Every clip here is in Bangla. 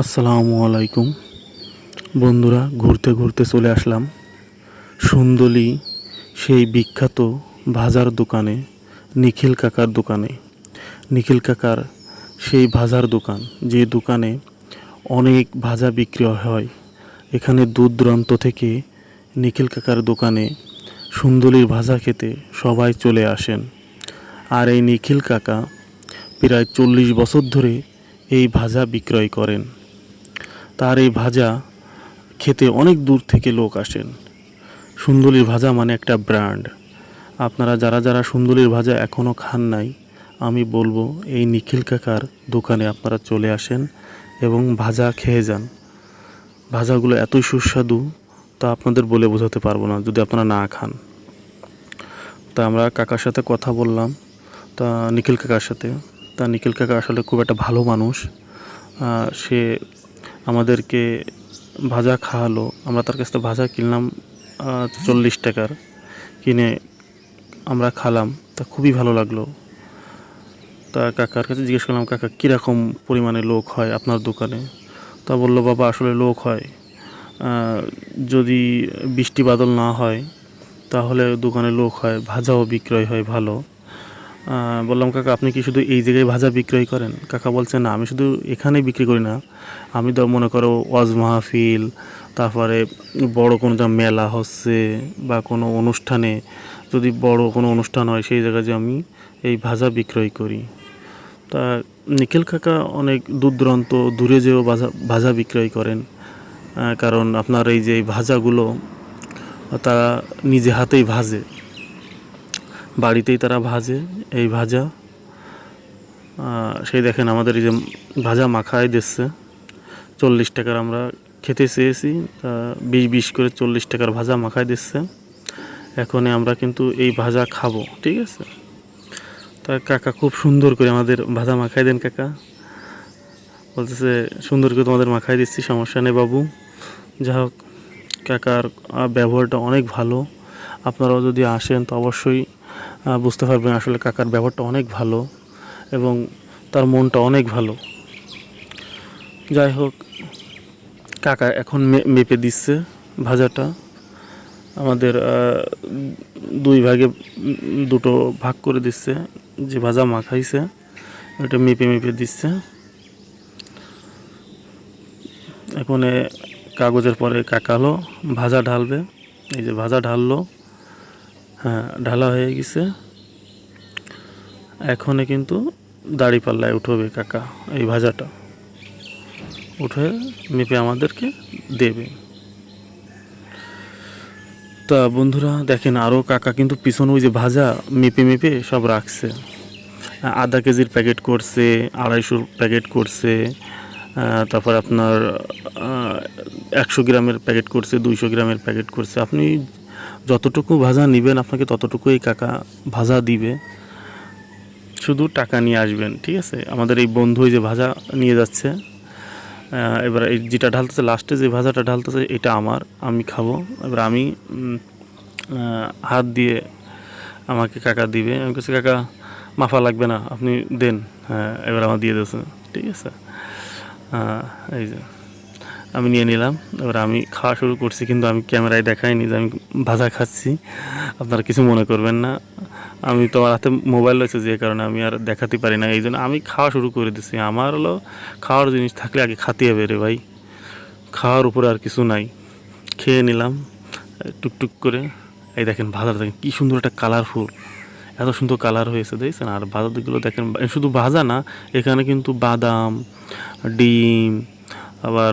আসসালামু আলাইকুম। বন্ধুরা, ঘুরতে ঘুরতে চলে আসলাম সুন্দলি সেই বিখ্যাত ভাজার দোকানে, নিখিল কাকার দোকানে। নিখিল কাকার সেই ভাজার দোকান, যে দোকানে অনেক ভাজা বিক্রি হয়। এখানে দূর দূরান্ত থেকে নিখিল কাকার দোকানে সুন্দলির ভাজা খেতে সবাই চলে আসেন। আর এই নিখিল কাকা প্রায় চল্লিশ বছর ধরে এই ভাজা বিক্রয় করেন। তার এই ভাজা খেতে অনেক দূর থেকে লোক আসেন। সুন্দরীর ভাজা মানে একটা ব্র্যান্ড। আপনারা যারা যারা সুন্দরীর ভাজা এখনও খান নাই, আমি বলব এই নিখিল কাকার দোকানে আপনারা চলে আসেন এবং ভাজা খেয়ে যান। ভাজাগুলো এতই সুস্বাদু, তা আপনাদের বলে বোঝাতে পারব না যদি আপনারা না খান। তা আমরা কাকার সাথে কথা বললাম, তা নিখিল কাকার সাথে। তা নিখিল কাকা আসলে খুব একটা ভালো মানুষ সে আমাদেরকে ভাজা খাওয়ালো। আমরা তার কাছ থেকে ভাজা কিনলাম চল্লিশ টাকার। কিনে আমরা খালাম। তা খুবই ভালো লাগল। তা কাকার কাছে জিজ্ঞেস করলাম, কাকা, কীরকম পরিমাণে লোক হয় আপনার দোকানে? তা বলল, বাবা, আসলে লোক হয়। যদি বৃষ্টি বাদল না হয়, তাহলে দোকানে লোক হয়, ভাজাও বিক্রয় হয় ভালো। বললাম, কাকা, আপনি কি শুধু এই জায়গায় ভাজা বিক্রয় করেন? কাকা বলছে, না, আমি শুধু এখানে বিক্রি করি না। আমি তো মনে করো ওয়াজ মাহফিল, তারপরে বড় কোনো যা মেলা হচ্ছে বা কোনো অনুষ্ঠানে, যদি বড় কোনো অনুষ্ঠান হয়, সেই জায়গায় যে আমি এই ভাজা বিক্রয় করি। তা নিখিল কাকা অনেক দূর দূরান্ত, দূরে যেও ভাজা ভাজা বিক্রয় করেন। কারণ আপনার এই যে ভাজাগুলো তারা নিজে হাতেই ভাজে। বাড়িতেই তারা ভাজে, এই ভাজা। সেই দেখেন আমাদের এই যে ভাজা মাখায় দিচ্ছে। চল্লিশ টাকার আমরা খেতে চেয়েছি বিশ বিশ করে চল্লিশ টাকার ভাজা মাখায় দিচ্ছে। এখনই আমরা কিন্তু এই ভাজা খাব, ঠিক আছে? তা কাকা খুব সুন্দর করে আমাদের ভাজা মাখায় দেন কাকা। বলতেছে, সুন্দর করে তোমাদের মাখায় দিচ্ছি, সমস্যা নেই বাবু। যা হোক, কাকার ব্যবহারটা অনেক ভালো। আপনারাও যদি আসেন, তো অবশ্যই বুঝতে পারবেন আসলে কাকার ব্যবহারটা অনেক ভালো এবং তার মনটা অনেক ভালো। যাই হোক, কাকা এখন মেপে দিচ্ছে ভাজাটা। আমাদের দুই ভাগে দুটো ভাগ করে দিচ্ছে, যে ভাজা মাখাইছে, ওটা মেপে মেপে দিচ্ছে। এখন কাগজের পরে কাকালো ভাজা ঢালবে, এই যে ভাজা ঢাললো। হ্যাঁ ঢালা হয়ে গেছে। এখনে কিন্তু দাড়ি পাল্লায় উঠবে কাকা, এই ভাজাটা। উঠে মেপে আমাদেরকে দেবে। তা বন্ধুরা, দেখেন আরও কাকা কিন্তু পিছনে ওই যে ভাজা মেপে মেপে সব রাখছে। আধা কেজির প্যাকেট করছে আড়াইশোর প্যাকেট করছে তারপর আপনার একশো গ্রামের প্যাকেট করছে, দুইশো গ্রামের প্যাকেট করছে। আপনি যতটুকু ভাজা নেবেন আপনাকে ততটুকুই কাকা ভাজা দিবে। শুধু টাকা নিয়ে আসবেন, ঠিক আছে? আমাদের এই বন্ধু যে ভাজা নিয়ে যাচ্ছে এবার এই যেটা ঢালতেছে, লাস্টে যে ভাজাটা ঢালতেছে, এটা আমার, আমি খাব। এবার আমি হাত দিয়ে আমাকে কাকা দিবে। আমি কাছে কাকা, মাফা লাগবে না, আপনি দেন। হ্যাঁ এবার আমার দিয়ে দিয়েছে, ঠিক আছে? এই যে। আমি নিয়ে নিলাম। এবার আমি খাওয়া শুরু করছি, কিন্তু আমি ক্যামেরায় দেখাইনি যে আমি ভাজা খাচ্ছি। আপনারা কিছু মনে করবেন না। আমি তো আমার হাতে মোবাইল রয়েছে, যে কারণে আমি আর দেখাতে পারি না। এই জন্য আমি খাওয়া শুরু করে দিছি। আমার হলো খাওয়ার জিনিস থাকলে আগে খাতে হবে রে ভাই। খাওয়ার উপরে আর কিছু নাই। খেয়ে নিলাম, টুকটুক করে। এই দেখেন ভাজা দেখেন কী সুন্দর একটা কালারফুল এত সুন্দর কালার হয়েছে, দেখছেন? আর ভাজাগুলো দেখেন, শুধু ভাজা না, এখানে কিন্তু বাদাম, ডিম আবার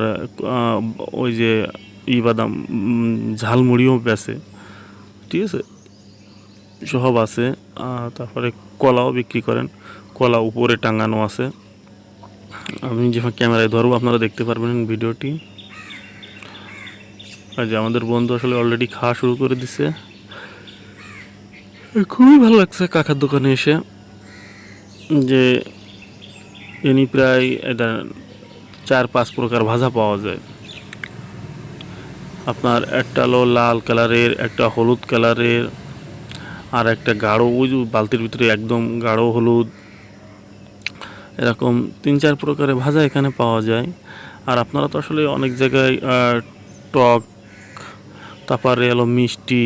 ওই যে ই বাদাম ঝালমুড়িও বেছে ঠিক আছে? সব আছে। তারপরে কলাও বিক্রি করেন। কলা উপরে টাঙানো আছে। আমি যখন ক্যামেরায় ধরবো, আপনারা দেখতে পারবেন ভিডিওটি। আর যে আমাদের বন্ধু আসলে অলরেডি খাওয়া শুরু করে দিছে। খুবই ভালো লাগছে কাকার দোকানে এসে। যে ইনি প্রায়, এটা চার, পাঁচ প্রকার ভাজা পাওয়া যায়। আপনার একটা হলো লাল কালারের, একটা হলুদ কালারের, আর একটা গাঢ়, ওই বালতির ভিতরে একদম গাঢ় হলুদ। এরকম তিন, চার প্রকারের ভাজা এখানে পাওয়া যায়। আর আপনারা তো আসলে অনেক জায়গায় টক, তারপরে এলো মিষ্টি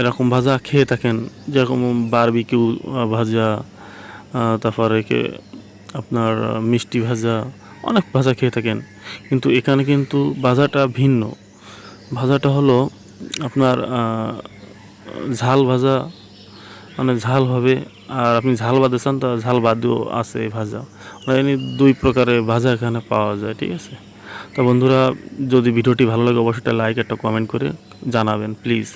এরকম ভাজা খেয়ে থাকেন। যেরকম বারবিকিউ ভাজা তারপরে আপনার মিষ্টি ভাজা, অনেক ভাজা খেয়ে থাকেন। কিন্তু এখানে কিন্তু ভাজাটা ভিন্ন। ভাজাটা হলো আপনার ঝাল ভাজা মানে ঝাল হবে। আর আপনি ঝাল বাদে চান, তা ঝাল বাদেও আছে এই ভাজা। মানে দুই প্রকারের ভাজা এখানে পাওয়া যায়, ঠিক আছে? তো বন্ধুরা, যদি ভিডিওটি ভালো লাগে, অবশ্যই লাইক, একটা কমেন্ট করে জানাবেন, প্লিজ।